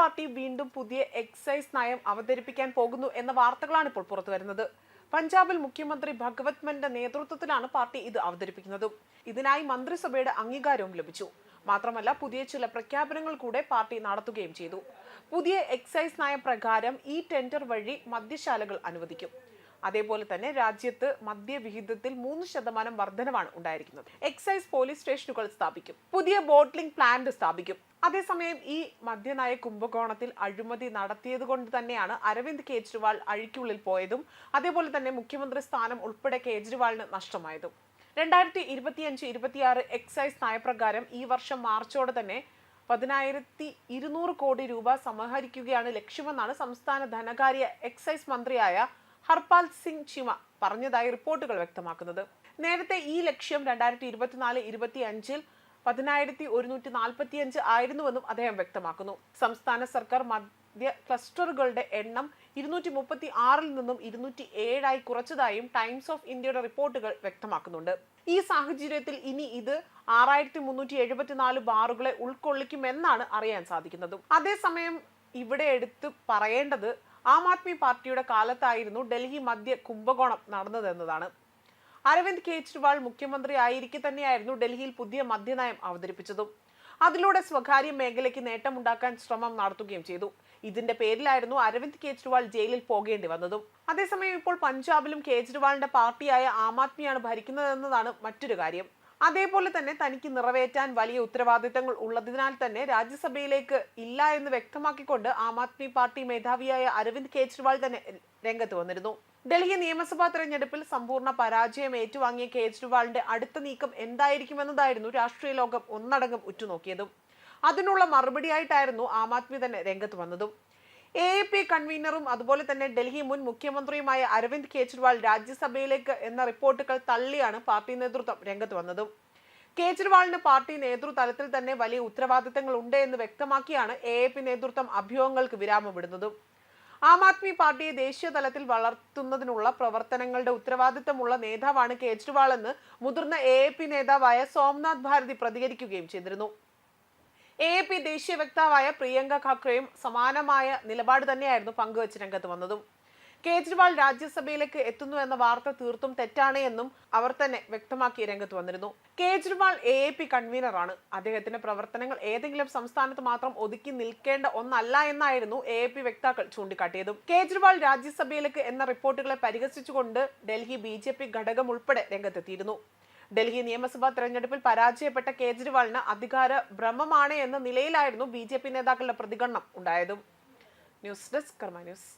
Party വീണ്ടും പുതിയ excise നയം അവതരിപ്പിക്കാൻ പോകുന്നു എന്ന വാർത്തകളാണ് ഇപ്പോൾ പുറത്തു വരുന്നത്. പഞ്ചാബിൽ മുഖ്യമന്ത്രി ഭഗവത് മന്റെ നേതൃത്വത്തിലാണ് പാർട്ടി ഇത് അവതരിപ്പിക്കുന്നതും. ഇതിനായി മന്ത്രിസഭയുടെ അംഗീകാരവും ലഭിച്ചു. മാത്രമല്ല പുതിയ ചില പ്രഖ്യാപനങ്ങൾ കൂടെ പാർട്ടി നടത്തുകയും ചെയ്തു. പുതിയ എക്സൈസ് നയപ്രകാരം ഈ ടെൻഡർ വഴി മദ്യശാലകൾ അനുവദിക്കും. അതേപോലെ തന്നെ രാജ്യത്ത് മദ്യവിഹിതത്തിൽ മൂന്ന് ശതമാനം വർധനവാണ് ഉണ്ടായിരിക്കുന്നത്. എക്സൈസ് പോലീസ് സ്റ്റേഷനുകൾ സ്ഥാപിക്കും. പുതിയ ബോട്ട്ലിംഗ് പ്ലാന്റ് സ്ഥാപിക്കും. അതേസമയം ഈ മദ്യനായ കുംഭകോണത്തിൽ അഴിമതി നടത്തിയത് കൊണ്ട് തന്നെയാണ് അരവിന്ദ് കേജ്രിവാൾ അഴിക്കുള്ളിൽ പോയതും അതേപോലെ തന്നെ മുഖ്യമന്ത്രി സ്ഥാനം ഉൾപ്പെടെ കേജ്രിവാളിന് നഷ്ടമായതും. രണ്ടായിരത്തി ഇരുപത്തിയഞ്ച് ഇരുപത്തിയാറ് എക്സൈസ് നയപ്രകാരം ഈ വർഷം മാർച്ചോടെ തന്നെ പതിനായിരത്തി ഇരുന്നൂറ് കോടി രൂപ സമാഹരിക്കുകയാണ് ലക്ഷ്യമെന്നാണ് സംസ്ഥാന ധനകാര്യ എക്സൈസ് മന്ത്രിയായ ഹർപാൽ സിംഗ് ചിമ പറഞ്ഞതായി റിപ്പോർട്ടുകൾ വ്യക്തമാക്കുന്നത്. നേരത്തെ ഈ ലക്ഷ്യം രണ്ടായിരത്തി ഇരുപത്തിനാല് ഇരുപത്തി അഞ്ചിൽ പതിനായിരത്തി ഒരുന്നൂറ്റി നാൽപ്പത്തി അഞ്ച് ആയിരുന്നുവെന്നും അദ്ദേഹം വ്യക്തമാക്കുന്നു. സംസ്ഥാന സർക്കാർ മദ്യ ക്ലസ്റ്ററുകളുടെ എണ്ണം ഇരുന്നൂറ്റി മുപ്പത്തി ആറിൽ നിന്നും ഇരുന്നൂറ്റി ഏഴായി കുറച്ചതായും ടൈംസ് ഓഫ് ഇന്ത്യയുടെ റിപ്പോർട്ടുകൾ വ്യക്തമാക്കുന്നുണ്ട്. ഈ സാഹചര്യത്തിൽ ഇനി ഇത് ആറായിരത്തി മുന്നൂറ്റി എഴുപത്തിനാല് ബാറുകളെ ഉൾക്കൊള്ളിക്കുമെന്നാണ് അറിയാൻ സാധിക്കുന്നത്. അതേസമയം ഇവിടെ എടുത്ത് പറയേണ്ടത് ആം ആദ്മി പാർട്ടിയുടെ കാലത്തായിരുന്നു ഡൽഹി മധ്യ കുംഭകോണം നടന്നതെന്നതാണ്. അരവിന്ദ് കെജ്രിവാൾ മുഖ്യമന്ത്രി ആയിരിക്കെ തന്നെയായിരുന്നു ഡൽഹിയിൽ പുതിയ മദ്യനയം അവതരിപ്പിച്ചതും. അതിലൂടെ സ്വകാര്യ മേഖലയ്ക്ക് നേട്ടമുണ്ടാക്കാൻ ശ്രമം നടത്തുകയും ചെയ്തു. ഇതിന്റെ പേരിലായിരുന്നു അരവിന്ദ് കെജ്രിവാൾ ജയിലിൽ പോകേണ്ടി വന്നതും. അതേസമയം ഇപ്പോൾ പഞ്ചാബിലും കേജ്രിവാളിന്റെ പാർട്ടിയായ ആം ആദ്മിയാണ് ഭരിക്കുന്നതെന്നതാണ് മറ്റൊരു കാര്യം. അതേപോലെ തന്നെ തനിക്ക് നിറവേറ്റാൻ വലിയ ഉത്തരവാദിത്തങ്ങൾ ഉള്ളതിനാൽ തന്നെ രാജ്യസഭയിലേക്ക് ഇല്ല എന്ന് വ്യക്തമാക്കിക്കൊണ്ട് ആം ആദ്മി പാർട്ടി മേധാവിയായ അരവിന്ദ് കെജ്രിവാൾ തന്നെ രംഗത്ത് വന്നിരുന്നു. ഡൽഹി നിയമസഭാ തെരഞ്ഞെടുപ്പിൽ സമ്പൂർണ പരാജയം ഏറ്റുവാങ്ങിയ കെജ്രിവാളിന്റെ അടുത്ത നീക്കം എന്തായിരിക്കുമെന്നതായിരുന്നു രാഷ്ട്രീയ ലോകം ഒന്നടങ്കം ഉറ്റുനോക്കിയതും. അതിനുള്ള മറുപടിയായിട്ടായിരുന്നു ആം ആദ്മി തന്നെ രംഗത്ത് വന്നതും. എ എ പി കൺവീനറും അതുപോലെ തന്നെ ഡൽഹി മുൻ മുഖ്യമന്ത്രിയുമായ അരവിന്ദ് കെജ്രിവാൾ രാജ്യസഭയിലേക്ക് എന്ന റിപ്പോർട്ടുകൾ തള്ളിയാണ് പാർട്ടി നേതൃത്വം രംഗത്ത് വന്നതും. കേജ്രിവാളിന് പാർട്ടി നേതൃതലത്തിൽ തന്നെ വലിയ ഉത്തരവാദിത്തങ്ങൾ ഉണ്ട് എന്ന് വ്യക്തമാക്കിയാണ് എ എ പി നേതൃത്വം അഭ്യൂഹങ്ങൾക്ക് വിരാമമിടുന്നതും. ആം ആദ്മി പാർട്ടിയെ ദേശീയ തലത്തിൽ വളർത്തുന്നതിനുള്ള പ്രവർത്തനങ്ങളുടെ ഉത്തരവാദിത്തമുള്ള നേതാവാണ് കേജ്രിവാൾ എന്ന് മുതിർന്ന എ നേതാവായ സോംനാഥ് ഭാരതി പ്രതികരിക്കുകയും ചെയ്തിരുന്നു. എ പി ദേശീയ വക്താവായ പ്രിയങ്ക ഖാക്രയും സമാനമായ നിലപാട് തന്നെയായിരുന്നു പങ്കുവച്ച് രംഗത്ത് വന്നതും. കേജ്രിവാൾ രാജ്യസഭയിലേക്ക് എത്തുന്നു എന്ന വാർത്ത തീർത്തും തെറ്റാണ് എന്നും അവർ തന്നെ വ്യക്തമാക്കി രംഗത്ത് വന്നിരുന്നു. കേജ്രിവാൾ എ എ പി കൺവീനറാണ്. അദ്ദേഹത്തിന്റെ പ്രവർത്തനങ്ങൾ ഏതെങ്കിലും സംസ്ഥാനത്ത് മാത്രം ഒതുക്കി നിൽക്കേണ്ട ഒന്നല്ല എന്നായിരുന്നു എ എ പി വക്താക്കൾ ചൂണ്ടിക്കാട്ടിയതും. കേജ്രിവാൾ രാജ്യസഭയിലേക്ക് എന്ന റിപ്പോർട്ടുകളെ പരിഹസിച്ചുകൊണ്ട് ഡൽഹി ബി ജെ പി ഘടകം ഉൾപ്പെടെ രംഗത്തെത്തിയിരുന്നു. ഡൽഹി നിയമസഭാ തെരഞ്ഞെടുപ്പിൽ പരാജയപ്പെട്ട കേജ്രിവാളിന് അധികാര ഭ്രമമാണ് എന്ന നിലയിലായിരുന്നു ബി ജെ പി നേതാക്കളുടെ പ്രതികരണം ഉണ്ടായതും. News desk Karma news.